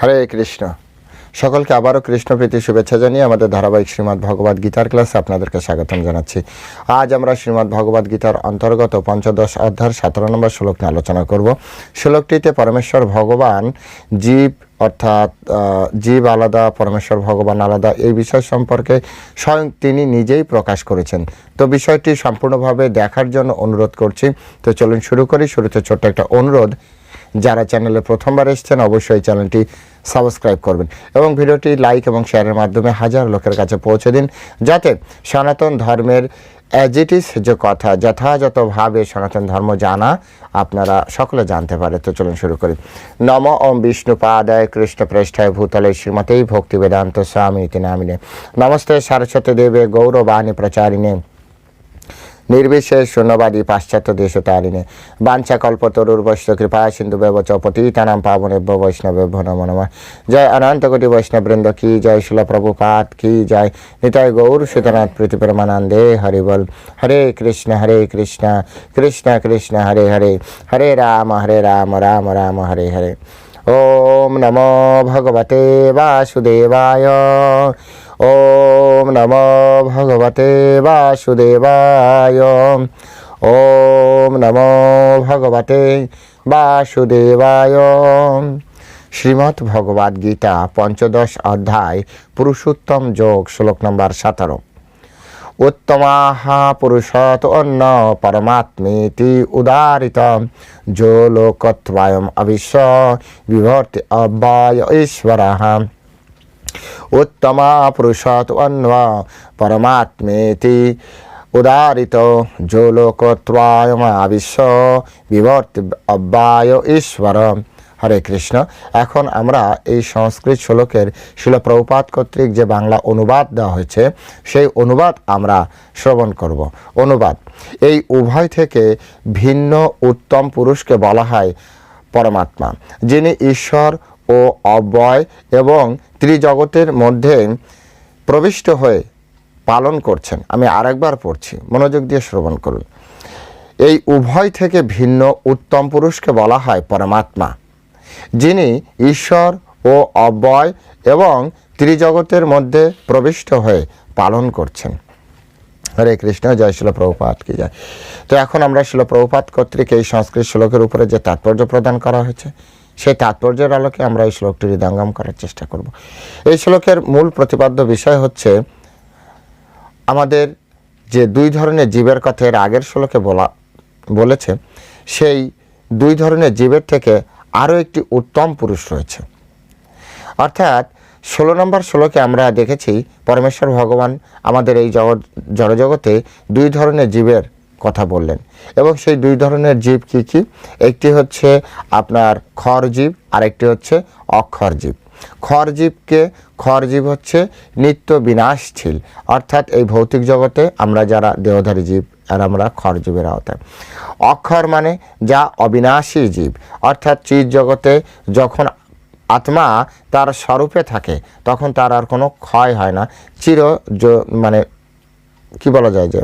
হরে কৃষ্ণ। সকলকে আবারও কৃষ্ণপ্রীতি শুভেচ্ছা জানিয়ে আমাদের ধারাবাহিক শ্রীমদ্ ভগবদ গীতার ক্লাসে আপনাদেরকে স্বাগতম জানাচ্ছি। আজ আমরা শ্রীমদ্ ভগবদ গীতার অন্তর্গত পঞ্চদশ অধ্যায়ের সতেরো নম্বর শ্লোক নিয়ে আলোচনা করব। শ্লোকটিতে পরমেশ্বর ভগবান জীব অর্থাৎ জীব আলাদা, পরমেশ্বর ভগবান আলাদা এই বিষয় সম্পর্কে স্বয়ং তিনি নিজেই প্রকাশ করেছেন। তো বিষয়টি সম্পূর্ণভাবে দেখার জন্য অনুরোধ করছি। তো চলুন শুরু করি। শুরুতে ছোট্ট একটা অনুরোধ। যারা চ্যানেলে প্রথমবার এসেছেন, অবশ্যই চ্যানেলটি সাবস্ক্রাইব করবেন এবং ভিডিওটি লাইক এবং শেয়ারের মাধ্যমে হাজার লোকের কাছে পৌঁছে দিন যাতে সনাতন ধর্মের অ্যাজ ইট ইস যে কথা, যথাযথভাবে সনাতন ধর্ম জানা আপনারা সকলে জানতে পারে। তো চলুন শুরু করি। নম ওম বিষ্ণু পাদায় কৃষ্ণ পৃষ্ঠায় ভূতলে শ্রীমতেই ভক্তি বেদান্ত স্বামী ইতি নামিনে। নমস্তে সারস্বতী দেবে গৌরবাণী প্রচারিণে। নির্বিশেষ শূন্যবাদী পাশ্চাত্য দেশ তারিণে বাঞ্ছা কল্পতরুর বৈষ্ণ কৃপা, সিন্ধু ব্যবচ পতিতানাম পাবনেভ্য বৈষ্ণবেভ্য নম নমঃ জয় অনন্ত কোটি বৈষ্ণববৃন্দ কি জয় শিল প্রভুপাত, কি জয় নিতাই গৌর সীতানাথ প্রীতি পরমানন্দে, হরি বল, হরে কৃষ্ণ হরে কৃষ্ণ কৃষ্ণ কৃষ্ণ, হরে হরে হরে রাম হরে রাম রাম রাম, হরে হরে। ওম নমো ভগবতে বাসুদেবায়। ওম নমো ভগবতে বাসুদেবায়। ওম নমো ভগবতে বাসুদেবায়। শ্রীমদ্ ভগবদ গীতা পঞ্চদশ অধ্যায়, পুরুষোত্তম যোগ, শ্লোক নম্বর সতেরো। উত্তমাহ পুরুষত অন্য পরমাত্মেতি উদারিত যো লোকত্বয়ম অবিশ্ব বিভর্তি অব্যয় ঈশ্বরः উত্তমা পুরুষত অন্য পরমাত্মেতি উদারিত যো লোকত্বয়ম অবিশ্ব বিভর্তি অব্যয় ঈশ্বর হরে কৃষ্ণ। এখন আমরা এই সংস্কৃত শ্লোকের শিলপ্রভুপাত কর্তৃক যে বাংলা অনুবাদ দেওয়া হয়েছে, সেই অনুবাদ আমরা শ্রবণ করব। অনুবাদ, এই উভয় থেকে ভিন্ন উত্তম পুরুষকে বলা হয় পরমাত্মা, যিনি ঈশ্বর ও অব্যয় এবং ত্রিজগতের মধ্যে প্রবিষ্ট হয়ে পালন করছেন। আমি আরেকবার পড়ছি, মনোযোগ দিয়ে শ্রবণ করুন। এই উভয় থেকে ভিন্ন উত্তম পুরুষকে বলা হয় পরমাত্মা। যিনি ঈশ্বর ও অব্যয় এবং ত্রিজগতের মধ্যে প্রবিষ্ট হয়ে পালন করছেন। হরে কৃষ্ণ, জয় শিল প্রভুপাত কি যায় তো এখন আমরা শিল প্রভুপাত কর্তৃক এই সংস্কৃত শ্লোকের উপরে যে তাৎপর্য প্রদান করা হয়েছে, সেই তাৎপর্যের আলোকে আমরা এই শ্লোকটি হৃদয়ঙ্গম করার চেষ্টা করব। এই শ্লোকের মূল প্রতিপাদ্য বিষয় হচ্ছে, আমাদের যে দুই ধরনের জীবের কথা এর আগের শ্লোকে বলা, বলেছে, সেই দুই ধরনের জীবের থেকে আরও একটি উত্তম পুরুষ রয়েছে। অর্থাৎ ষোলো নম্বর ষোলোকে আমরা দেখেছি, পরমেশ্বর ভগবান আমাদের এই জগৎ, জড়জগতে দুই ধরনের জীবের কথা বললেন। এবং সেই দুই ধরনের জীব কি কি? একটি হচ্ছে আপনার খর জীব আর একটি হচ্ছে অক্ষর জীব। খর জীবকে খর জীব হচ্ছে নিত্য বিনাশশীল। অর্থাৎ এই ভৌতিক জগতে আমরা যারা দেহধারী জীব আর আমরা খর জীবের আওতায়। অক্ষর মানে যা অবিনাশী জীব। অর্থাৎ চির জগতে যখন আত্মা তার স্বরূপে থাকে তখন তার আর কোনো ক্ষয় হয় না। চির মানে কি বলা যায় যে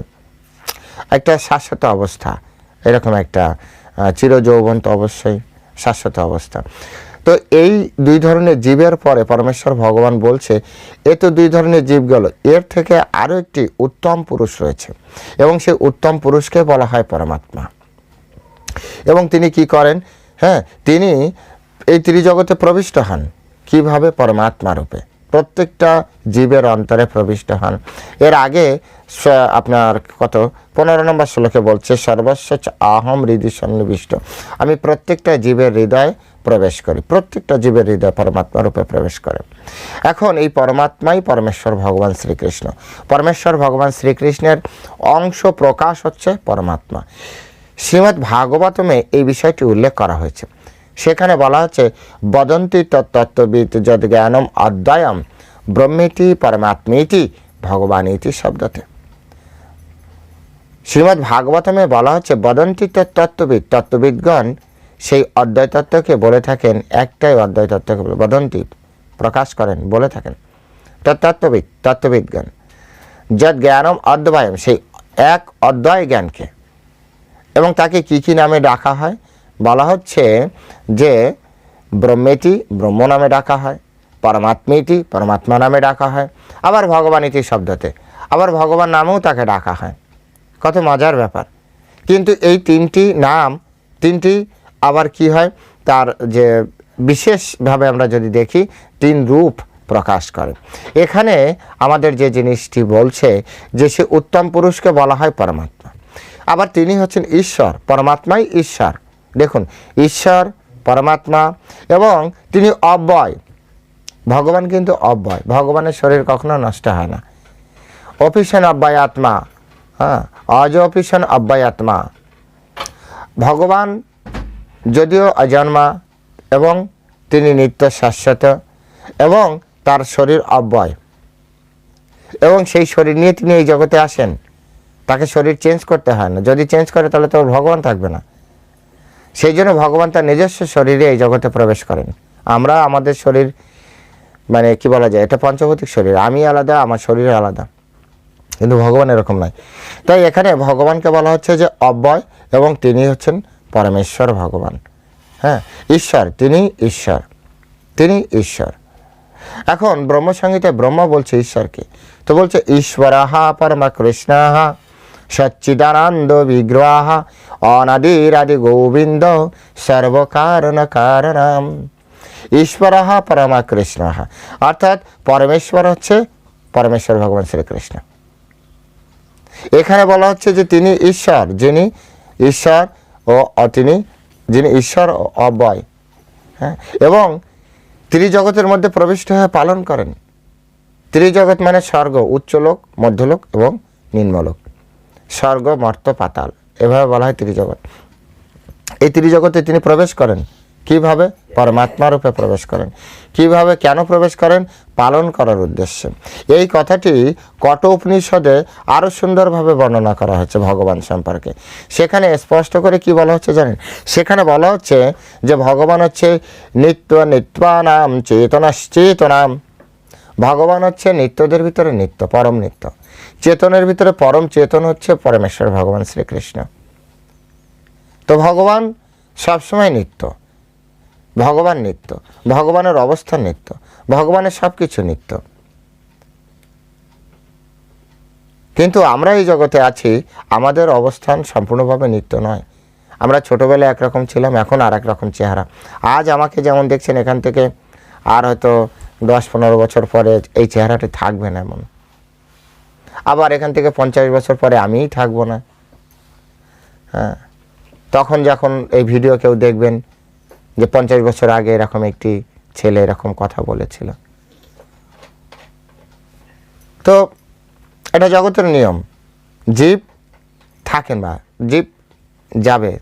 একটা শাশ্বত অবস্থা। এরকম একটা আহ, চির যৌবন তো অবশ্যই শাশ্বত অবস্থা। তো এই দুই ধরনের জীবের পরে পরমেশ্বর ভগবান বলছে, এ তো দুই ধরনের জীব গেল। এর থেকে আরও একটি উত্তম পুরুষ রয়েছে এবং সেই উত্তম পুরুষকে বলা হয় পরমাত্মা। এবং তিনি কি করেন? হ্যাঁ তিনি এই ত্রিজগতে প্রবিষ্ট হন। কীভাবে? পরমাত্মা রূপে। প্রত্যেকটা জীবের অন্তরে প্রবিষ্ট হন। এর আগে আপনার কত? পনেরো নম্বর শ্লোকে বলছে সর্বস্ব আহম হৃদয় সন্নিবিষ্ট। আমি প্রত্যেকটা জীবের হৃদয়ে প্রবেশ করি। প্রত্যেকটা জীবের হৃদয় পরমাত্মা রূপে প্রবেশ করে। এখন এই পরমাত্মাই পরমেশ্বর ভগবান শ্রীকৃষ্ণ। পরমেশ্বর ভগবান শ্রীকৃষ্ণের অংশ প্রকাশ হচ্ছে পরমাত্মা। শ্রীমদ্ ভাগবতমে এই বিষয়টি উল্লেখ করা হয়েছে। সেখানে বলা হচ্ছে, বদন্তি তত্ত্ববিদ যদ জ্ঞানম অদ্বয়ম ব্রহ্মেতি পরমাত্মেতি ভগবান ইতি শব্দতে। শ্রীমদ্ ভাগবতমে বলা হচ্ছে, বদন্তি তত্ত্ববিদ তত্ত্ববিদগণ সেই অদ্বয় তত্ত্বকে বলে থাকেন, একটাই অদ্বয় তত্ত্বকে বলে বদন্তি প্রকাশ করেন, বলে থাকেন। তত্ত্ববিদ, তত্ত্ববিদগণ যদ জ্ঞানম অদ্বয়ম, সেই এক অদ্বয় জ্ঞানকে। এবং তাকে কী কী নামে ডাকা হয়? বলা হচ্ছে যে ব্রহ্মেটি ব্রহ্ম নামে ডাকা হয়, পরমাত্মেতি পরমাত্মা নামে ডাকা হয়, আবার ভগবান ইতি শব্দতে, আবার ভগবান নামেও তাকে ডাকা হয়। কত মজার ব্যাপার। কিন্তু এই তিনটি নাম, তিনটি আবার কি হয়? তার যে বিশেষভাবে আমরা যদি দেখি, তিন রূপ প্রকাশ করে। এখানে আমাদের যে জিনিসটি বলছে যে সে উত্তম পুরুষকে বলা হয় পরমাত্মা। আবার তিনি হচ্ছেন ঈশ্বর, পরমাত্মাই ঈশ্বর। দেখুন, ঈশ্বর, পরমাত্মা এবং তিনি অব্যয়। ভগবান কিন্তু অব্যয়। ভগবানের শরীর কখনো নষ্ট হয় না। অফিসন অব্যয় আত্মা। হ্যাঁ অজ অফিসন অব্যয় আত্মা। ভগবান যদিও অজন্মা এবং তিনি নিত্য শাশ্বত এবং তার শরীর অব্যয়। এবং সেই শরীর নিয়ে তিনি এই জগতে আসেন। তাকে শরীর চেঞ্জ করতে হয় না। যদি চেঞ্জ করে, তাহলে তো ভগবান থাকবে না। সেই জন্য ভগবান তার নিজস্ব শরীরে এই জগতে প্রবেশ করেন। আমরা আমাদের শরীর মানে কি বলা যায়, এটা পঞ্চভৌতিক শরীর। আমি আলাদা, আমার শরীর আলাদা। কিন্তু ভগবান এরকম নয়। তাই এখানে ভগবানকে বলা হচ্ছে যে অব্যয় এবং তিনি হচ্ছেন পরমেশ্বর ভগবান। হ্যাঁ ঈশ্বর, তিনি ঈশ্বর তিনি ঈশ্বর। এখন ব্রহ্মসংহিতায় ব্রহ্ম বলছে ঈশ্বরকে। তো বলছে, ঈশ্বরাহা পরম কৃষ্ণাহা সচ্চিদানন্দ বিগ্রহ অনাদিরাদি গোবিন্দ সর্বকারণ কারণম ঈশ্বরাহ পরমা কৃষ্ণ অর্থাৎ পরমেশ্বর হচ্ছে পরমেশ্বর ভগবান শ্রীকৃষ্ণ। এখানে বলা হচ্ছে যে তিনি ঈশ্বর, যিনি ঈশ্বর ও অ- তিনি যিনি ঈশ্বর ও অব্যয়। হ্যাঁ? এবং ত্রিজগতের মধ্যে প্রবিষ্ট হয়ে পালন করেন। ত্রিজগৎ মানে স্বর্গ, উচ্চলোক, মধ্যলোক এবং নিম্নলোক। স্বর্গ, মর্ত, পাতাল। এভাবে বলা হয় ত্রিজগৎ। এই ত্রিজগতে তিনি প্রবেশ করেন। কীভাবে পরমাত্মা রূপে প্রবেশ করেন? কীভাবে কেন প্রবেশ করেন? পালন করার উদ্দেশ্যে। এই কথাটি কট উপনিষদে আরও সুন্দরভাবে বর্ণনা করা হচ্ছে ভগবান সম্পর্কে। সেখানে স্পষ্ট করে কি বলা হচ্ছে জানেন? সেখানে বলা হচ্ছে যে ভগবান হচ্ছে নিত্য নিত্যানাম চেতনাশ্চেতনাম। ভগবান হচ্ছে নিত্যদের ভিতরে নিত্য, পরম নিত্য। চেতনের ভিতরে পরম চেতন হচ্ছে পরমেশ্বর ভগবান শ্রীকৃষ্ণ। তো ভগবান সবসময় নিত্য। ভগবান নিত্য, ভগবানের অবস্থান নিত্য, ভগবানের সব কিছু নিত্য। কিন্তু আমরা এই জগতে আছি, আমাদের অবস্থান সম্পূর্ণভাবে নিত্য নয়। আমরা ছোটোবেলায় একরকম ছিলাম, এখন আর রকম চেহারা। আজ আমাকে যেমন দেখছেন এখান থেকে, আর হয়তো দশ পনেরো বছর পরে এই চেহারাটি থাকবে না এমন। আবার এখান থেকে পঞ্চাশ বছর পরে আমিই থাকব না। হ্যাঁ তখন যখন এই ভিডিও কেউ দেখবেন যে পঞ্চাশ বছর আগে এরকম একটি ছেলে এরকম কথা বলেছিল। তো এটা জগতের নিয়ম। জীব থাকেন বা জীব যাবে।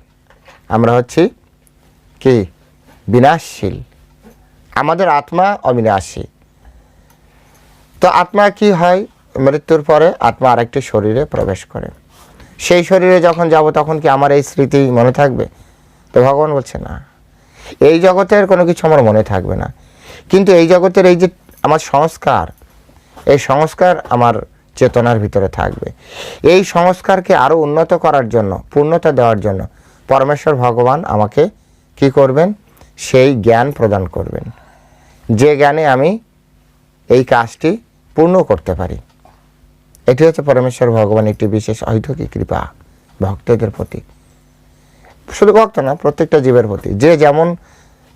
আমরা হচ্ছি কি? বিনাশশীল। আমাদের আত্মা অবিনাশী। তো আত্মা কি হয়? মৃত্যুর পরে আত্মা আরেকটি শরীরে প্রবেশ করে। সেই শরীরে যখন যাব তখন কি আমার এই স্মৃতি মনে থাকবে? তো ভগবান বলছে না। এই জগতের কোনো কিছু আমার মনে থাকবে না। কিন্তু এই জগতের এই যে আমার সংস্কার, এই সংস্কার আমার চেতনার ভিতরে থাকবে। এই সংস্কারকে আরও উন্নত করার জন্য, পূর্ণতা দেওয়ার জন্য পরমেশ্বর ভগবান আমাকে কি করবেন? সেই জ্ঞান প্রদান করবেন। যে জ্ঞানে আমি এই কাজটি পূর্ণ করতে পারি। এটি হচ্ছে পরমেশ্বর ভগবান একটি বিশেষ অহৈতুকী কৃপা, ভক্তদের প্রতি। শুধু ভক্ত না, প্রত্যেকটা জীবের প্রতি। যে যেমন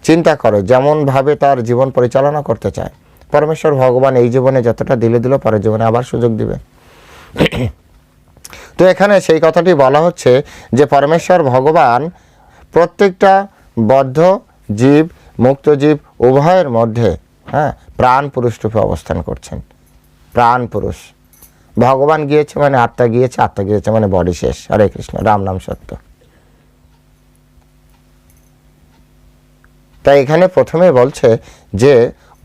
চিন্তা করে যেমনভাবে তার জীবন পরিচালনা করতে চায়, পরমেশ্বর ভগবান এই জীবনে যতটা দিলে দিল, পরের জীবনে আবার সুযোগ দিবে। তো এখানে সেই কথাটি বলা হচ্ছে যে পরমেশ্বর ভগবান প্রত্যেকটা বদ্ধ জীব, মুক্ত জীব উভয়ের মধ্যে হ্যাঁ প্রাণ পুরুষ রূপে অবস্থান করছেন। প্রাণ পুরুষ। ভগবান গিয়েছে মানে আত্মা গিয়েছে আত্মা গিয়েছে মানে বডি শেষ। হরে কৃষ্ণ, রাম নাম সত্য। তাই এখানে প্রথমে বলছে যে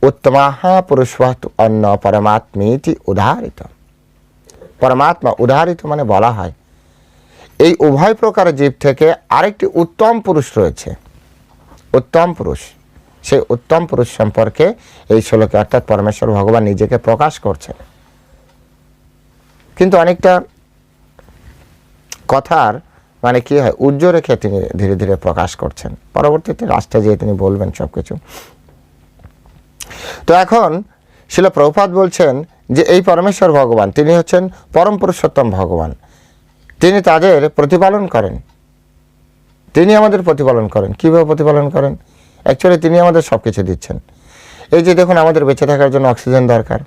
উত্তমাহা পুরুষবাত অন্য পরমাত্মীতি উদাহরিত পরমাত্মা উদাহরিত মানে বলা হয়। এই উভয় প্রকার জীব থেকে আরেকটি উত্তম পুরুষ রয়েছে। উত্তম পুরুষ। সেই উত্তম পুরুষ সম্পর্কে এই শ্লোকে অর্থাৎ পরমেশ্বর ভগবান নিজেকে প্রকাশ করছেন। কিন্তু অনেকটা কথার মানে কি হয়? উজ্জ্বল রেখে তিনি ধীরে ধীরে প্রকাশ করছেন। পরবর্তীতে রাষ্ট্রে যেয়ে তিনি বলবেন সব কিছু তো এখন শিল প্রভুপাত বলছেন যে, এই পরমেশ্বর ভগবান, তিনি হচ্ছেন পরম পুরুষোত্তম ভগবান। তিনি তাদের প্রতিপালন করেন। তিনি আমাদের প্রতিপালন করেন। কীভাবে প্রতিপালন করেন? অ্যাকচুয়ালি তিনি আমাদের সব কিছু দিচ্ছেন। এই যে দেখুন, আমাদের বেঁচে থাকার জন্য অক্সিজেন দরকার,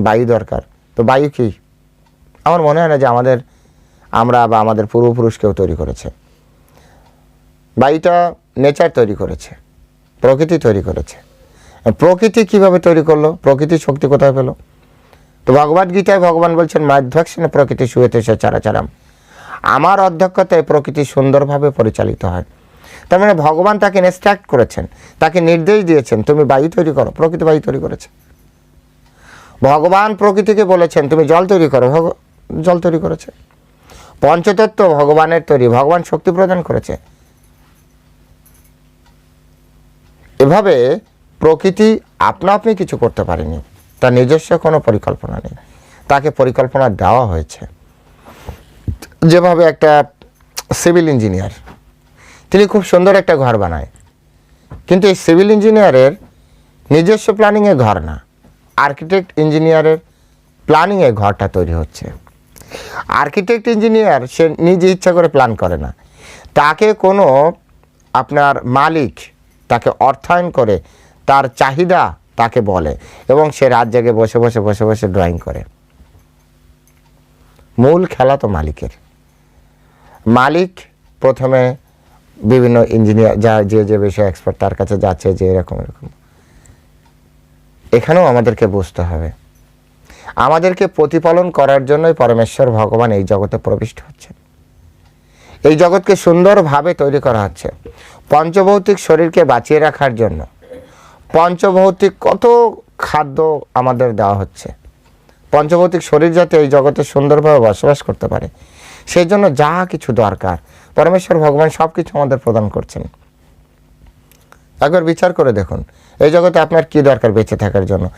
বায়ু দরকার। তো বায়ু কি? আমার মনে হয় না যে আমাদের আমরা বা আমাদের পূর্বপুরুষকেও তৈরি করেছে। বায়ুটা নেচার তৈরি করেছে, প্রকৃতি তৈরি করেছে। প্রকৃতি কীভাবে তৈরি করল? প্রকৃতির শক্তি কোথায় পেল? তো ভগবদ গীতায় ভগবান বলছেন মাধ্যাক্ষিণে প্রকৃতি শুয়েতে সে চারাচারাম। আমার অধ্যক্ষতায় প্রকৃতি সুন্দরভাবে পরিচালিত হয়। তার মানে ভগবান তাকে ইনস্ট্রাক্ট করেছেন, তাকে নির্দেশ দিয়েছেন, তুমি বায়ু তৈরি করো, প্রকৃতি বায়ু তৈরি করেছে। ভগবান প্রকৃতিকে বলেছেন, তুমি জল তৈরি করো। জল তৈরি করেছে। পঞ্চতত্ত্ব ভগবানের তৈরি, ভগবান শক্তি প্রদান করেছে। এভাবে প্রকৃতি আপনা আপনি কিছু করতে পারেনি। তার নিজস্ব কোনো পরিকল্পনা নেই। তাকে পরিকল্পনা দেওয়া হয়েছে। যেভাবে একটা সিভিল ইঞ্জিনিয়ার, তিনি খুব সুন্দর একটা ঘর বানায়। কিন্তু এই সিভিল ইঞ্জিনিয়ারের নিজস্ব প্ল্যানিংয়ে ঘর না। আর্কিটেক্ট ইঞ্জিনিয়ারের প্ল্যানিংয়ে ঘরটা তৈরি হচ্ছে। আর্কিটেক্ট ইঞ্জিনিয়ার, সে নিজে ইচ্ছা করে প্ল্যান করে না। তাকে কোনো আপনার মালিক তাকে অর্থায়ন করে, তার চাহিদা তাকে বলে এবং সে রাত জেগে বসে বসে বসে বসে ড্রয়িং করে। মূল খেলা তো মালিকের। মালিক প্রথমে বিভিন্ন ইঞ্জিনিয়ার যা যে যে বিষয়ে এক্সপার্ট তার কাছে যাচ্ছে, যে এরকম এরকম। এখানেও আমাদেরকে বুঝতে হবে। আমাদেরকে প্রতিপালন করার জন্যই পরমেশ্বর ভগবান এই জগতে প্রবিষ্ট হচ্ছেন। এই জগৎকে সুন্দরভাবে তৈরি করা হচ্ছে। পঞ্চভৌতিক শরীরকে বাঁচিয়ে রাখার জন্য পঞ্চভৌতিক কত খাদ্য আমাদের দেওয়া হচ্ছে। পঞ্চভৌতিক শরীর যাতে এই জগতে সুন্দরভাবে বসবাস করতে পারে সেই জন্য যা কিছু দরকার, পরমেশ্বর ভগবান সব কিছু আমাদের প্রদান করছেন। একবার বিচার করে দেখুন, এই জগতে আপনার কি দরকার বেঁচে থাকার জন্য?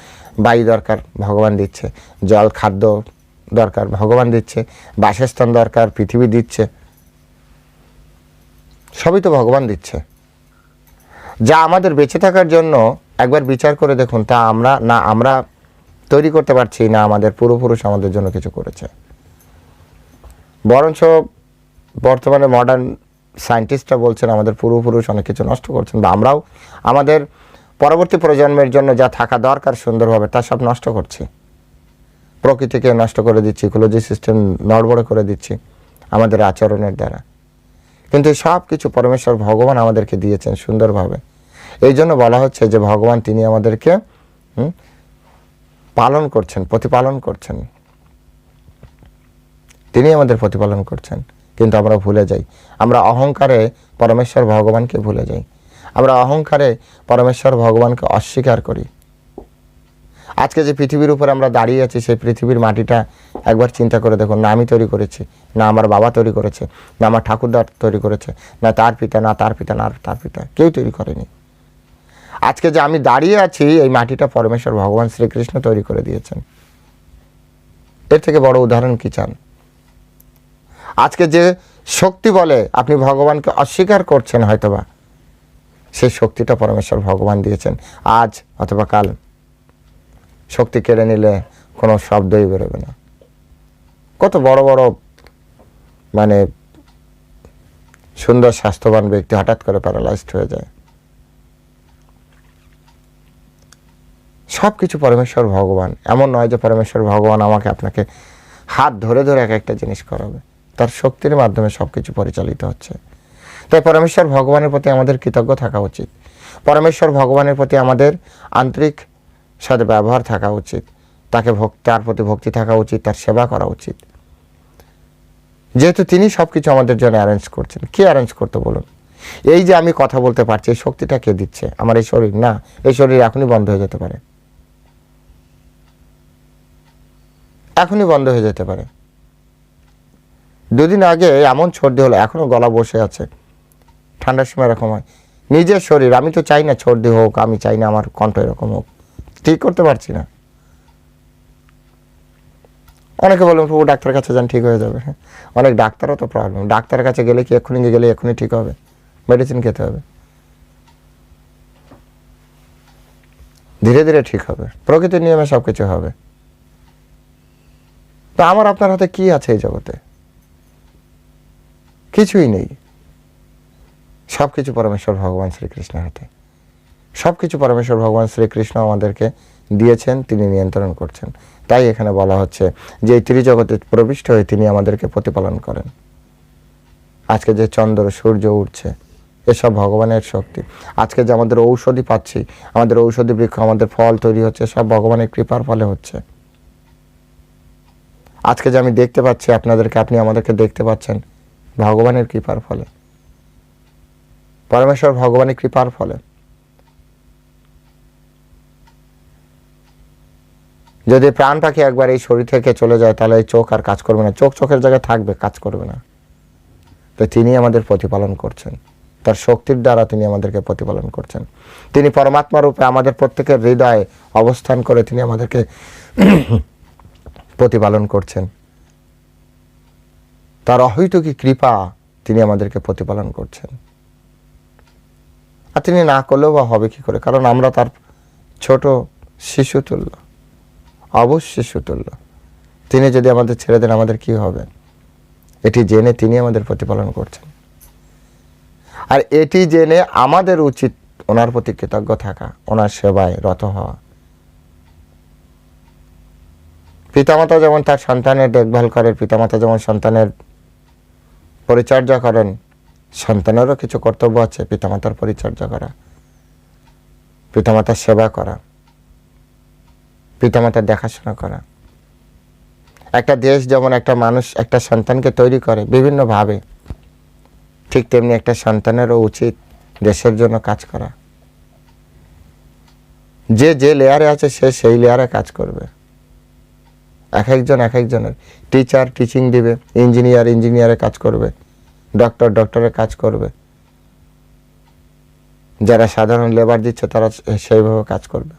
বায়ু দরকার, ভগবান দিচ্ছে। জল, খাদ্য দরকার, ভগবান দিচ্ছে। বাসস্থান দরকার, পৃথিবী দিচ্ছে। সবই তো ভগবান দিচ্ছে। যা আমাদের বেঁচে থাকার জন্য একবার বিচার করে দেখুন, তা আমরা, না আমরা তৈরি করতে পারছি, না আমাদের পূর্বপুরুষ আমাদের জন্য কিছু করেছে। বরঞ্চ বর্তমানে মডার্ন সায়েন্টিস্টরা বলছেন, আমাদের পূর্বপুরুষ অনেক কিছু নষ্ট করছেন, বা আমরাও আমাদের পরবর্তী প্রজন্মের জন্য যা থাকা দরকার সুন্দরভাবে, তা সব নষ্ট করছি। প্রকৃতিকে নষ্ট করে দিচ্ছি ইকোলজি সিস্টেম নড়বড়ে করে দিচ্ছি আমাদের আচরণের দ্বারা। কিন্তু সব কিছু পরমেশ্বর ভগবান আমাদেরকে দিয়েছেন সুন্দরভাবে। এই জন্য বলা হচ্ছে যে ভগবান তিনি আমাদেরকে পালন করছেন, প্রতিপালন করছেন। তিনি আমাদের প্রতিপালন করছেন। কিন্তু আমরা ভুলে যাই। আমরা অহংকারে পরমেশ্বর ভগবানকে ভুলে যাই। আমরা অহংকারে পরমেশ্বর ভগবানকে অস্বীকার করি। আজকে যে পৃথিবীর উপর আমরা দাঁড়িয়ে আছি, সেই পৃথিবীর মাটিটা একবার চিন্তা করে দেখুন। না আমি তৈরি করেছি, না আমার বাবা তৈরি করেছে, না আমার ঠাকুরদার তৈরি করেছে, না তার পিতা, না তার পিতা, না তার পিতা। কেউ তৈরি করেনি। আজকে যে আমি দাঁড়িয়ে আছি, এই মাটিটা পরমেশ্বর ভগবান শ্রীকৃষ্ণ তৈরি করে দিয়েছেন। এর থেকে বড় উদাহরণ কি চান? আজকে যে শক্তি বলে আপনি ভগবানকে অস্বীকার করছেন হয়তোবা সেই শক্তিটা পরমেশ্বর ভগবান দিয়েছেন। আজ অথবা কাল। শক্তি কেড়ে নিলে কোনো শব্দই বেরোবে না। কত বড় বড় মানে সুন্দর স্বাস্থ্যবান ব্যক্তি হঠাৎ করে প্যারালাইজড হয়ে যায়। সব কিছু পরমেশ্বর ভগবান। এমন নয় যে পরমেশ্বর ভগবান আমাকে আপনাকে হাত ধরে ধরে এক একটা জিনিস করাবে। তার শক্তির মাধ্যমে সব কিছু পরিচালিত হচ্ছে। তাই পরমেশ্বর ভগবানের প্রতি আমাদের কৃতজ্ঞ থাকা উচিত। পরমেশ্বর ভগবানের প্রতি আমাদের আন্তরিক সাথে ব্যবহার থাকা উচিত। তাকে ভক্তি, তার প্রতি ভক্তি থাকা উচিত, তার সেবা করা উচিত। যেহেতু তিনি সব কিছু আমাদের জন্য অ্যারেঞ্জ করছেন, কে অ্যারেঞ্জ করতে বলুন? এই যে আমি কথা বলতে পারছি, এই শক্তিটা কে দিচ্ছে? আমার এই শরীর? না, এই শরীর এখনই বন্ধ হয়ে যেতে পারে। এখনই বন্ধ হয়ে যেতে পারে। দুদিন আগে এমন সর্দি হলো, এখনও গলা বসে আছে। ঠান্ডার সময় এরকম হয়। নিজের শরীর, আমি তো চাই না সর্দি হোক, আমি চাই না আমার কণ্ঠ এরকম হোক। ঠিক করতে পারছি না। অনেকে বলবেন প্রভু ডাক্তারের কাছে যান, ঠিক হয়ে যাবে। হ্যাঁ অনেক ডাক্তারও তো প্রবলেম ডাক্তারের কাছে গেলে কি এক্ষুনি গেলে, এক্ষুনি ঠিক হবে? মেডিসিন খেতে হবে। ধীরে ধীরে ঠিক হবে। প্রকৃতির নিয়মে সব কিছু হবে। তো আমার আপনার হাতে কি আছে এই জগতে? কিছুই নেই। সব কিছু পরমেশ্বর ভগবান শ্রীকৃষ্ণের হাতে। সব কিছু পরমেশ্বর ভগবান শ্রীকৃষ্ণ আমাদেরকে দিয়েছেন, তিনি নিয়ন্ত্রণ করছেন। তাই এখানে বলা হচ্ছে যে এই ত্রিজগতে প্রবিষ্ট হয়ে তিনি আমাদেরকে প্রতিপালন করেন। আজকে যে চন্দ্র, সূর্য উঠছে, এসব ভগবানের শক্তি। আজকে যে আমাদের ঔষধি পাচ্ছি, আমাদের ঔষধি বৃক্ষ, আমাদের ফল তৈরি হচ্ছে, সব ভগবানের কৃপার ফলে হচ্ছে। আজকে যে আমি দেখতে পাচ্ছি, আপনাদেরকে, আপনি আমাদেরকে দেখতে পাচ্ছেন, ভগবানের কৃপার ফলে। পরমেশ্বর ভগবানের কৃপার ফলে। যদি প্রাণ পাখি একবার এই শরীর থেকে চলে যায়, তাহলে এই চোখ আর কাজ করবে না। চোখ চোখের জায়গায় থাকবে, কাজ করবে না। তো তিনি আমাদের প্রতিপালন করছেন। তার শক্তির দ্বারা তিনি আমাদেরকে প্রতিপালন করছেন। তিনি পরমাত্মা রূপে আমাদের প্রত্যেকের হৃদয়ে অবস্থান করে তিনি আমাদেরকে প্রতিপালন করছেন। তার অহৈতুকী কৃপা তিনি আমাদেরকে প্রতিপালন করছেন। তিনি না করলেও বা হবে কি করে? কারণ আমরা তার ছোট শিশু তুল্য অবশ্য শিশু তুল্য। তিনি যদি আমাদের ছেড়ে দেন, আমাদের কি হবে? এটি জেনে তিনি আমাদের প্রতিপালন করছেন। আর এটি জেনে আমাদের উচিত ওনার প্রতি কৃতজ্ঞ থাকা, ওনার সেবায় রত হওয়া। পিতামাতা যেমন তার সন্তানের দেখভাল করেন, পিতামাতা যেমন সন্তানের পরিচর্যা করেন সন্তানেরও কিছু কর্তব্য আছে, পিতামাতার পরিচর্যা করা, পিতামাতার সেবা করা, পিতামাতার দেখাশোনা করা। একটা দেশ যেমন একটা মানুষ, একটা সন্তানকে তৈরি করে বিভিন্নভাবে, ঠিক তেমনি একটা সন্তানেরও উচিত দেশের জন্য কাজ করা। যে যে লেয়ারে আছে, সে সেই লেয়ারে কাজ করবে। এক একজন, এক একজনের। টিচার টিচিং দিবে ইঞ্জিনিয়ার ইঞ্জিনিয়ারে কাজ করবে। ডক্টর ডক্টরের কাজ করবে। যারা সাধারণ লেবার দিচ্ছে, তারা সেইভাবে কাজ করবে।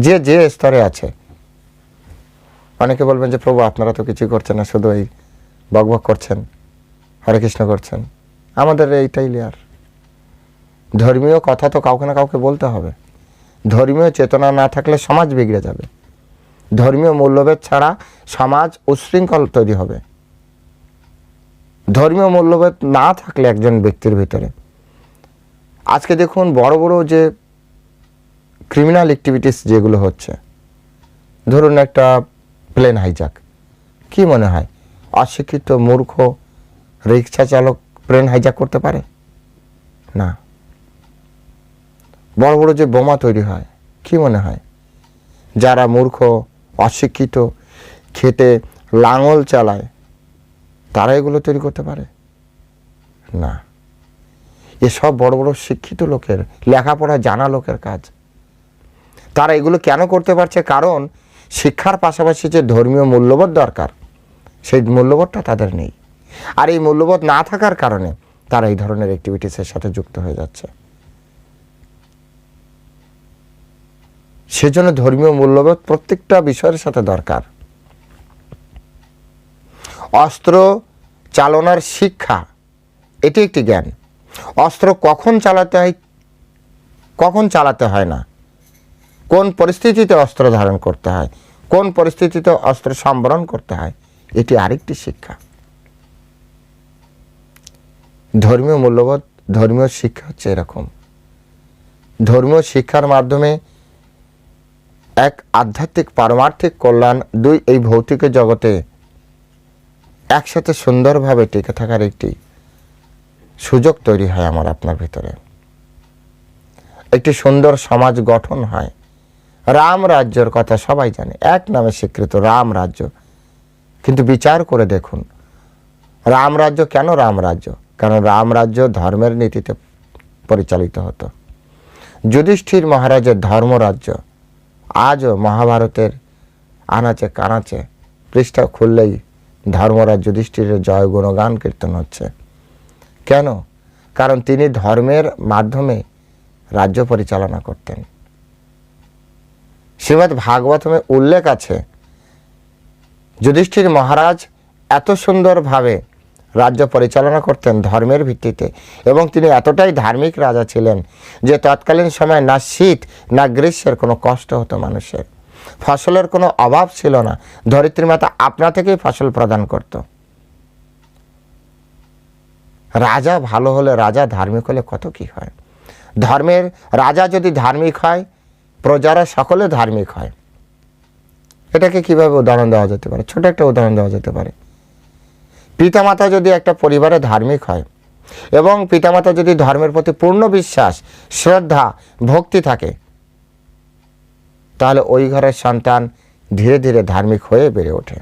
যে যে স্তরে আছে। অনেকে বলবেন যে, প্রভু, আপনারা তো কিছুই করছেন না, শুধু এই বকবক করছেন, হরে কৃষ্ণ করছেন। আমাদের এইটাই লেয়ার ধর্মীয় কথা তো কাউকে না কাউকে বলতে হবে। ধর্মীয় চেতনা না থাকলে সমাজ বিগড়ে যাবে। ধর্মীয় মূল্যবোধ ছাড়া সমাজ উশৃঙ্খল তৈরি হবে। ধর্মীয় মূল্যবোধ না থাকলে একজন ব্যক্তির ভিতরে। আজকে দেখুন বড় বড় যে ক্রিমিনাল অ্যাক্টিভিটিস যেগুলো হচ্ছে, ধরুন একটা প্লেন হাইজাক কি মনে হয়? অশিক্ষিত, মূর্খ, রিক্সা চালক প্লেন হাইজাক করতে পারে? না। বড় বড় যে বোমা তৈরি হয়, কি মনে হয়? যারা মূর্খ, অশিক্ষিত খেতে লাঙল চালায় তারা এগুলো তৈরি করতে পারে? না। এসব বড় বড় শিক্ষিত লোকের, লেখাপড়া জানা লোকের কাজ। তারা এগুলো কেন করতে পারছে? কারণ শিক্ষার পাশাপাশি যে ধর্মীয় মূল্যবোধ দরকার, সেই মূল্যবোধটা তাদের নেই। আর এই মূল্যবোধ না থাকার কারণে তারা এই ধরনের অ্যাক্টিভিটিসের সাথে যুক্ত হয়ে যাচ্ছে। সেজন্য ধর্মীয় মূল্যবোধ প্রত্যেকটা বিষয়ের সাথে দরকার। অস্ত্র চালনার শিক্ষা, এটি একটি জ্ঞান। অস্ত্র কখন চালাতে হয়, কখন চালাতে হয় না? কোন পরিস্থিতিতে অস্ত্র ধারণ করতে হয়, কোন পরিস্থিতিতে অস্ত্র সম্বরণ করতে হয়, এটি আরেকটি শিক্ষা। ধর্মীয় মূল্যবোধ, ধর্মীয় শিক্ষা হচ্ছে এরকম। ধর্মীয় শিক্ষার মাধ্যমে এক আধ্যাত্মিক, পারমার্থিক কল্যাণ, দুই এই ভৌতিক জগতে একসাথে সুন্দরভাবে টিকে থাকার একটি সুযোগ তৈরি হয় আমার আপনার ভিতরে। একটি সুন্দর সমাজ গঠন হয়। রাম রাজ্যর কথা সবাই জানে, এক নামে স্বীকৃত রাম রাজ্য। কিন্তু বিচার করে দেখুন, রাম রাজ্য কেন রাম রাজ্য? কারণ রাম রাজ্য ধর্মের নীতিতে পরিচালিত হতো। যুধিষ্ঠির মহারাজের ধর্মরাজ্য আজও মহাভারতের আনাচে কানাচে পৃষ্ঠা খুললেই ধর্মরাজ যুধিষ্ঠিরের জয় গুণগান কীর্তন হচ্ছে। কেন? কারণ তিনি ধর্মের মাধ্যমে রাজ্য পরিচালনা করতেন। শ্রীমৎ ভাগবতমে উল্লেখ আছে, যুধিষ্ঠির মহারাজ এত সুন্দরভাবে রাজ্য পরিচালনা করতেন ধর্মের ভিত্তিতে এবং তিনি এতটাই ধার্মিক রাজা ছিলেন যে তৎকালীন সময় না শীত, না গ্রীষ্মের কোনো কষ্ট হতো মানুষের। ফসলের কোনো অভাব ছিল না। ধরিত্রী মাতা আপনা থেকেই ফসল প্রদান করত। রাজা ভালো হলে রাজা ধার্মিক হলে কত কি হয়? ধর্মের রাজা যদি ধার্মিক হয়, প্রজারা সকলে ধার্মিক হয়। এটাকে কীভাবে উদাহরণ দেওয়া যেতে পারে? ছোট একটা উদাহরণ দেওয়া যেতে পারে। পিতামাতা যদি একটা পরিবারে ধার্মিক হয় এবং পিতামাতা যদি ধর্মের প্রতি পূর্ণ বিশ্বাস, শ্রদ্ধা, ভক্তি থাকে তাহলে ওই ঘরের সন্তান ধীরে ধীরে ধার্মিক হয়ে বেড়ে ওঠে।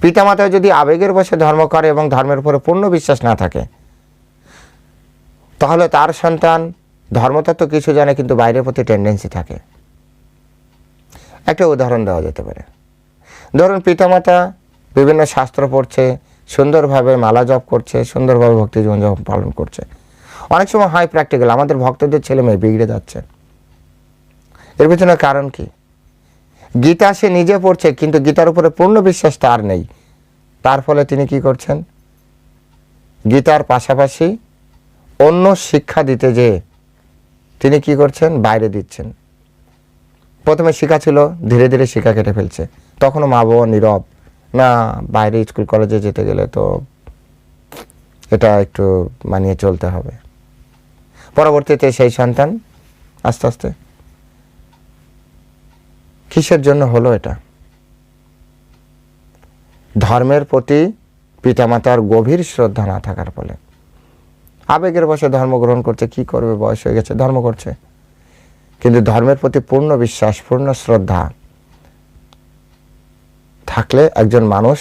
পিতামাতা যদি আবেগের বসে ধর্ম করে এবং ধর্মের উপরে পূর্ণ বিশ্বাস না থাকে, তাহলে তার সন্তান ধর্মতত্ত্ব কিছু জানে কিন্তু বাইরের প্রতি টেন্ডেন্সি থাকে। একটা উদাহরণ দেওয়া যেতে পারে। ধরুন পিতামাতা বিভিন্ন শাস্ত্র পড়ছে, সুন্দরভাবে মালা জপ করছে, সুন্দরভাবে ভক্তি জীবন পালন করছে। অনেক সময় হাই প্র্যাকটিক্যাল আমাদের ভক্তদের ছেলে মেয়ে বিগড়ে যাচ্ছে। এর পিছনে কারণ কি? গীতা সে নিজে পড়ছে, কিন্তু গীতার উপরে পূর্ণ বিশ্বাস তার নেই। তার ফলে তিনি কি করছেন? গীতার পাশাপাশি অন্য শিক্ষা দিতে যে তিনি কি করছেন? বাইরে দিচ্ছেন। প্রথমে শিক্ষা ছিল, ধীরে ধীরে শিক্ষা কেটে ফেলছে। তখনও মা বাবা নীরব, না, বাইরে স্কুল, কলেজে যেতে গেলে তো এটা একটু মানিয়ে চলতে হবে। পরবর্তীতে সেই সন্তান আস্তে আস্তে কিসের জন্য হলো এটা? ধর্মের প্রতি পিতামাতার গভীর শ্রদ্ধা না থাকার ফলে। আবেগের বসে ধর্ম গ্রহণ করছে, কি করবে, বয়স হয়ে গেছে, ধর্ম করছে। কিন্তু ধর্মের প্রতি পূর্ণ বিশ্বাস, পূর্ণ শ্রদ্ধা থাকলে একজন মানুষ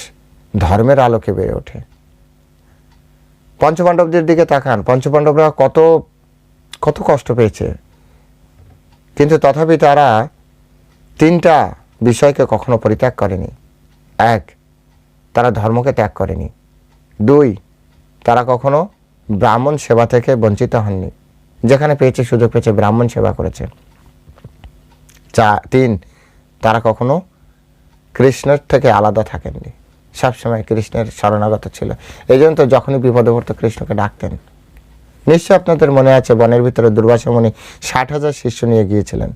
ধর্মের আলোকে বেড়ে ওঠে। পঞ্চপাণ্ডবদের দিকে তাকান। পঞ্চপাণ্ডবরা কত কত কষ্ট পেয়েছে। কিন্তু তথাপি তারা তিনটা বিষয়কে কখনো পরিত্যাগ করেনি। এক, তারা ধর্মকে ত্যাগ করেনি। দুই, তারা কখনো ব্রাহ্মণ সেবা থেকে বঞ্চিত হননি, যেখানে পেয়েছে সুযোগ পেয়েছে, ব্রাহ্মণ সেবা করেছে। চা, তিন, তারা কখনো কৃষ্ণের থেকে আলাদা থাকেননি। সবসময় কৃষ্ণের শরণাগত ছিল। এই জন্য তো যখনই বিপদে পড়তো কৃষ্ণকে ডাকতেন নিশ্চয় আপনাদের মনে আছে, বনের ভিতরে দুর্বাসা মুনি ষাট হাজার শিষ্য নিয়ে গিয়েছিলেন।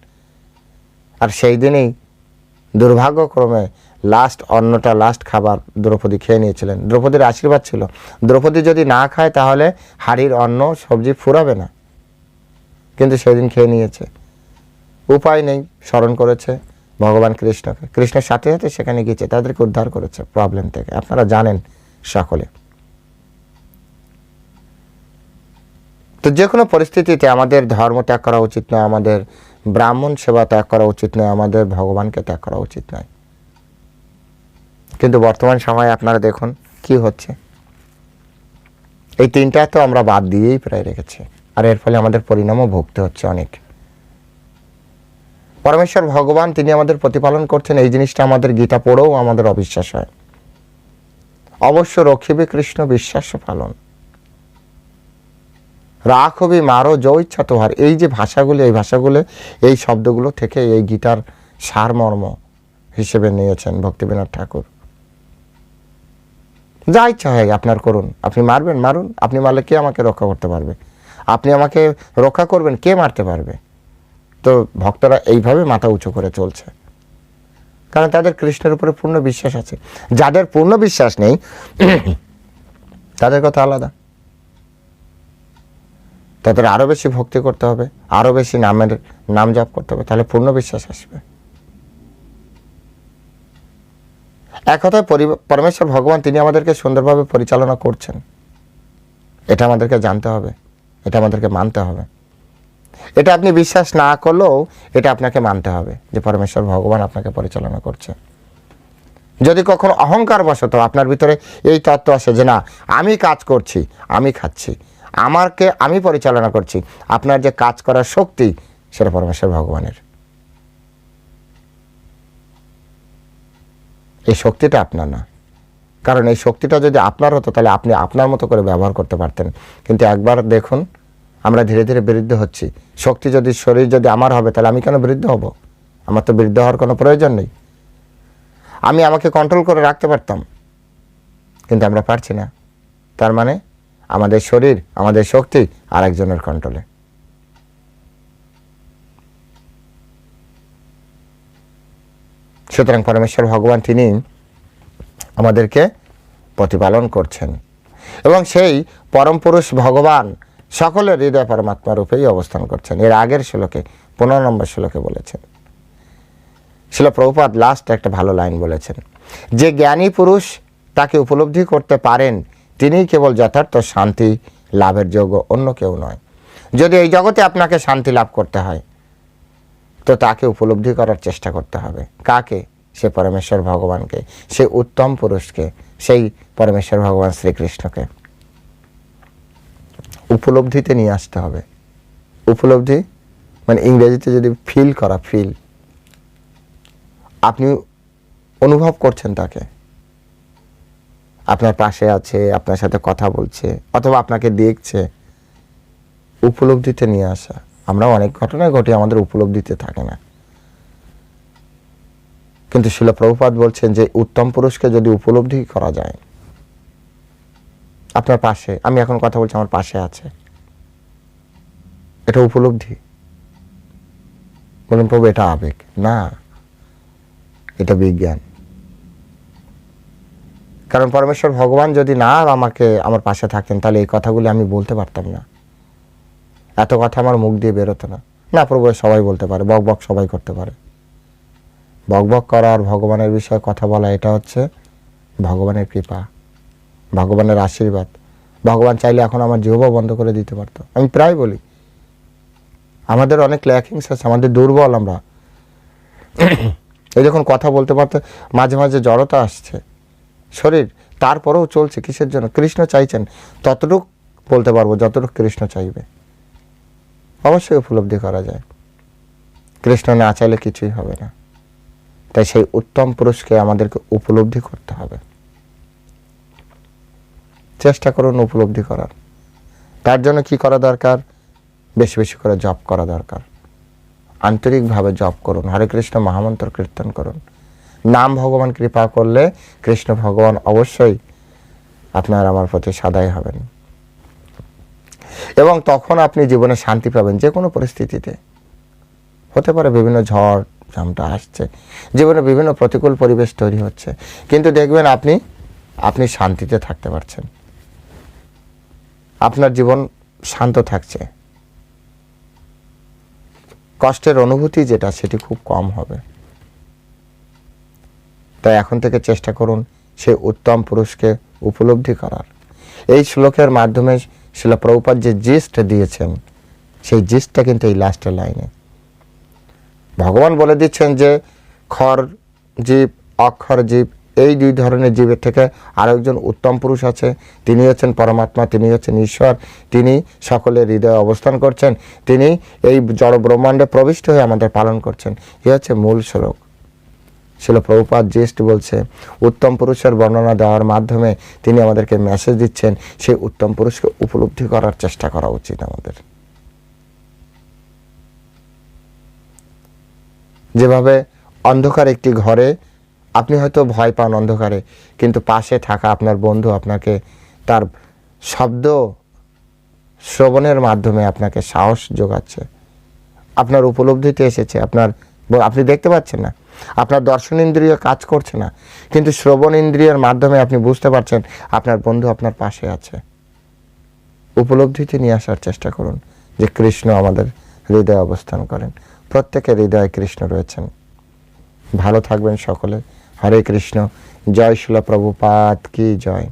আর সেই দিনেই দুর্ভাগ্যক্রমে লাস্ট অন্নটা লাস্ট খাবার দ্রৌপদী খেয়ে নিয়েছিলেন। দ্রৌপদীর আশীর্বাদ ছিল। দ্রৌপদী যদি না খায় তাহলে হাড়ির অন্ন, সবজি ফুরাবে না। কিন্তু সেদিন খেয়ে নিয়েছে। উপায় নেই, স্মরণ করেছে ভগবান কৃষ্ণকে। কৃষ্ণের সাথে সাথে সেখানে গিয়েছে, তাদেরকে উদ্ধার করেছে প্রবলেম থেকে। আপনারা জানেন সকলে। তো যে কোনো পরিস্থিতিতে আমাদের ধর্ম ত্যাগ করা উচিত নয়, আমাদের ব্রাহ্মণ সেবা ত্যাগ করা উচিত নয়, আমাদের ভগবানকে ত্যাগ করা উচিত নয়। কিন্তু বর্তমান সময়ে আপনারা দেখুন কি হচ্ছে। এই তিনটা তো আমরা বাদ দিয়েই প্রায় রেখেছি, আর এর ফলে আমাদের পরিণামও ভুগতে হচ্ছে অনেক। পরমেশ্বর ভগবান, তিনি আমাদের প্রতিপালন করছেন, এই জিনিসটা আমাদের গীতা পড়েও আমাদের অবিশ্বাস হয়। অবশ্য রক্ষিবে কৃষ্ণ বিশ্বাস পালন। রাখবি, মারো, যৌ ইচ্ছা তোহার এই যে ভাষাগুলো, এই ভাষাগুলো, এই শব্দগুলো থেকে এই গীতার সারমর্ম হিসেবে নিয়েছেন ভক্তিবিনোদ ঠাকুর। যা ইচ্ছা হয় আপনার করুন। আপনি মারবেন, মারুন। আপনি মারলে কে আমাকে রক্ষা করতে পারবে? আপনি আমাকে রক্ষা করবেন, কে মারতে পারবে? তো ভক্তরা এইভাবে মাথা উঁচু করে চলছে। কারণ তাদের কৃষ্ণের উপরে পূর্ণ বিশ্বাস আছে। যাদের পূর্ণ বিশ্বাস নেই, তাদের কথা আলাদা। তাদের আরও বেশি ভক্তি করতে হবে আরও বেশি নামের নাম জপ করতে হবে, তাহলে পূর্ণ বিশ্বাস আসবে। এক কথায় পরি- পরমেশ্বর ভগবান, তিনি আমাদেরকে সুন্দরভাবে পরিচালনা করছেন। এটা আমাদেরকে জানতে হবে, এটা আমাদেরকে মানতে হবে। এটা আপনি বিশ্বাস না করলেও এটা আপনাকে মানতে হবে যে পরমেশ্বর ভগবান আপনাকে পরিচালনা করছে। যদি কখনো অহংকার বশত আপনার ভিতরে এই তত্ত্ব আসে যে না, আমি কাজ করছি, আমি খাচ্ছি আমাকে আমি পরিচালনা করছি। আপনার যে কাজ করার শক্তি, সেটা পরমেশ্বর ভগবানের। এই শক্তিটা আপনার না। কারণ এই শক্তিটা যদি আপনার হতো, তাহলে আপনি আপনার মতো করে ব্যবহার করতে পারতেন। কিন্তু একবার দেখুন, আমরা ধীরে ধীরে বিরুদ্ধ হচ্ছি। শক্তি যদি, শরীর যদি আমার হবে, তাহলে আমি কেন বিরুদ্ধ হব? আমার তো বিরুদ্ধ হওয়ার কোনো প্রয়োজন নেই। আমি আমাকে কন্ট্রোল করে রাখতে পারতাম। কিন্তু আমরা পারছি না। তার মানে আমাদের শরীর, আমাদের শক্তি আরেকজনের কন্ট্রোলে। সুতরাং পরমেশ্বর ভগবান তিনি আমাদেরকে প্রতিপালন করছেন। এবং সেই পরম পুরুষ ভগবান সকলের হৃদয় পরমাত্মা রূপেই অবস্থান করছেন। এর আগের শ্লোকে, পনেরো নম্বর শ্লোকে বলেছেন। শিল প্রভুপাত লাস্ট একটা ভালো লাইন বলেছেন। যে জ্ঞানী পুরুষ তাকে উপলব্ধি করতে পারেন তিনিই কেবল যথার্থ শান্তি লাভের যোগ্য, অন্য কেউ নয়। যদি এই জগতে আপনাকে শান্তি লাভ করতে হয়, তো তাকে উপলব্ধি করার চেষ্টা করতে হবে। কাকে? সে পরমেশ্বর ভগবানকে, সে উত্তম পুরুষকে, সেই পরমেশ্বর ভগবান শ্রীকৃষ্ণকে। উপলব্ধিতে নিয়ে আসতে হবে। উপলব্ধি? মানে ইংরেজিতে যদি ফিল করা ফিল আপনি অনুভব করছেন তাকে। আপনার পাশে আছে, আপনার সাথে কথা বলছে, অথবা আপনাকে দেখছে, উপলব্ধিতে নিয়ে আসা। আমরা অনেক ঘটনায় ঘটে আমাদের উপলব্ধিতে থাকে না। কিন্তু শিল প্রভুপাত বলছেন যে, উত্তম পুরুষকে যদি উপলব্ধি করা যায়, আপনার পাশে, আমি এখন কথা বলছি, আমার পাশে আছে। এটা উপলব্ধি? বলুন প্রভু, এটা আবেগ? না, এটা বিজ্ঞান। কারণ পরমেশ্বর ভগবান যদি না আমাকে, আমার পাশে থাকতেন তাহলে এই কথাগুলি আমি বলতে পারতাম না। এত কথা আমার মুখ দিয়ে বেরোতো না। না, প্রভু সবাই বলতে পারে, বক বক সবাই করতে পারে। বক বক করা আর ভগবানের বিষয়ে কথা বলা, এটা হচ্ছে ভগবানের কৃপা, ভগবানের আশীর্বাদ। ভগবান চাইলে এখন আমার জিহবা বন্ধ করে দিতে পারতো। আমি প্রায় বলি, আমাদের অনেক ল্যাকিংস আছে, আমাদের দুর্বল আমরা। এই যখন কথা বলতে পারতে, মাঝে মাঝে জড়তা আসছে। শরীর, তারপরেও চলছে, কিসের জন্য? কৃষ্ণ চাইছেন, ততটুক বলতে পারব যতটুকু কৃষ্ণ চাইবে। অবশ্যই উপলব্ধি করা যায়। কৃষ্ণ না চাইলে কিছুই হবে না। তাই সেই উত্তম পুরুষকে আমাদেরকে উপলব্ধি করতে হবে। চেষ্টা করুন উপলব্ধি করার। তার জন্য কি করা দরকার? বেশি বেশি করে জপ করা দরকার। আন্তরিকভাবে জপ করুন। হরে কৃষ্ণ মহামন্ত্র কীর্তন করুন। নাম ভগবান কৃপা করলে কৃষ্ণ ভগবান অবশ্যই আপনার আমার প্রতি সাদাই হবেন। এবং তখন আপনি জীবনে শান্তি পাবেন যে কোনো পরিস্থিতিতে। হতে পারে বিভিন্ন ঝড় ঝামটা আসছে। জীবনে বিভিন্ন প্রতিকূল পরিবেশ তৈরি হচ্ছে। কিন্তু দেখবেন আপনি আপনি শান্তিতে থাকতে পারছেন। আপনার জীবন শান্ত থাকছে। কষ্টের অনুভূতি যেটা, সেটি খুব কম হবে। তাই এখন থেকে চেষ্টা করুন সেই উত্তম পুরুষকে উপলব্ধি করার। এই শ্লোকের মাধ্যমে শিল প্রভুপাত যে জিস্ট দিয়েছেন, সেই জিস্টটা কিন্তু এই লাস্টের লাইনে ভগবান বলে দিচ্ছেন যে খর জীব, অক্ষর জীব, এই দুই ধরনের জীবের থেকে আরেকজন উত্তম পুরুষ আছে। তিনি হচ্ছেন পরমাত্মা, তিনি হচ্ছেন ঈশ্বর, তিনি সকলের হৃদয়ে অবস্থান করছেন, তিনি এই জড় ব্রহ্মাণ্ডে প্রবিষ্ট হয়ে আমাদের পালন করছেন। এ হচ্ছে মূল শ্লোক। ছিল প্রভুপাত জ্যেষ্ঠ বলছে, উত্তম পুরুষের বর্ণনা দেওয়ার মাধ্যমে তিনি আমাদেরকে মেসেজ দিচ্ছেন, সেই উত্তম পুরুষকে উপলব্ধি করার চেষ্টা করা উচিত আমাদের। যেভাবে অন্ধকার একটি ঘরে, আপনি হয়তো ভয় পান অন্ধকারে, কিন্তু পাশে থাকা আপনার বন্ধু আপনাকে তার শব্দ শ্রবণের মাধ্যমে আপনাকে সাহস যোগাচ্ছে। আপনার উপলব্ধিতে এসেছে, আপনার আপনি দেখতে পাচ্ছেন না। আপনার দর্শন ইন্দ্রিয় কাজ করছে না, কিন্তু শ্রবণ ইন্দ্রিয়ের মাধ্যমে আপনি বুঝতে পারছেন আপনার বন্ধু আপনার পাশে আছে। উপলব্ধিতে নিয়ে আসার চেষ্টা করুন যে কৃষ্ণ আমাদের হৃদয়ে অবস্থান করেন। প্রত্যেকের হৃদয়ে কৃষ্ণ রয়েছেন। ভালো থাকবেন সকলে। হরে কৃষ্ণ। জয় শিল প্রভুপাত কি জয়।